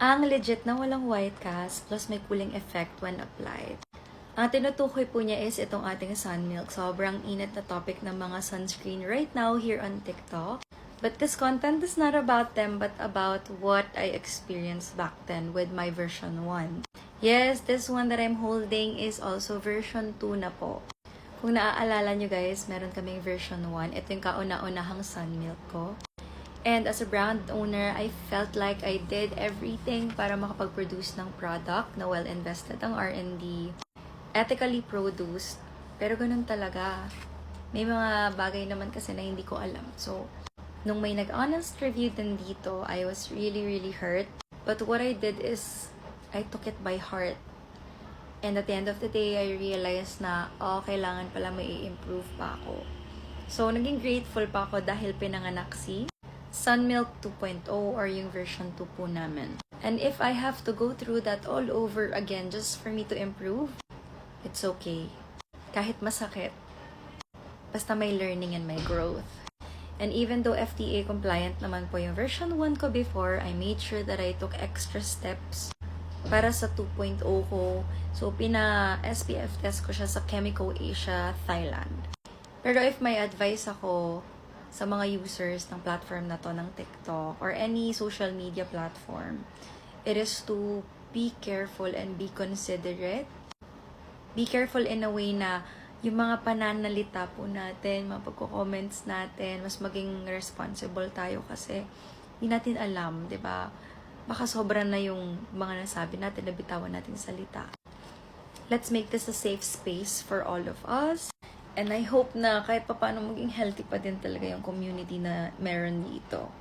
Ang legit na walang white cast plus may cooling effect when applied. Ang tinutukoy po niya is itong ating sun milk. Sobrang init na topic ng mga sunscreen right now here on TikTok. But this content is not about them but about what I experienced back then with my version 1. Yes, this one that I'm holding is also version 2 na po. Kung naaalala nyo guys, meron kaming version 1. Ito yung kauna-unahang sun milk ko. And as a brand owner, I felt like I did everything para makapag-produce ng product na well invested ang R&D, ethically produced, pero ganun talaga. May mga bagay naman kasi na hindi ko alam. So, nung may nag-honest review din dito, I was really, really hurt. But what I did is, I took it by heart. And at the end of the day, I realized na, oh, kailangan pala may improve pa ako. So, naging grateful pa ako dahil pinanganak si Sunmilk 2.0 or yung version 2 po namin. And if I have to go through that all over again just for me to improve, it's okay. Kahit masakit. Basta may learning and may growth. And even though FDA compliant naman po yung version 1 ko before, I made sure that I took extra steps para sa 2.0 ko. So, pina-SPF test ko siya sa Chemical Asia, Thailand. Pero if may advice ako sa mga users ng platform na to ng TikTok or any social media platform, it is to be careful and be considerate. Be careful in a way na yung mga pananalita po natin, mga pagko-comments natin, mas maging responsible tayo kasi hindi natin alam, 'di ba? Baka sobra na yung mga nasabi natin, nabitawan natin salita. Let's make this a safe space for all of us. And I hope na kahit papaano maging healthy pa din talaga yung community na meron dito.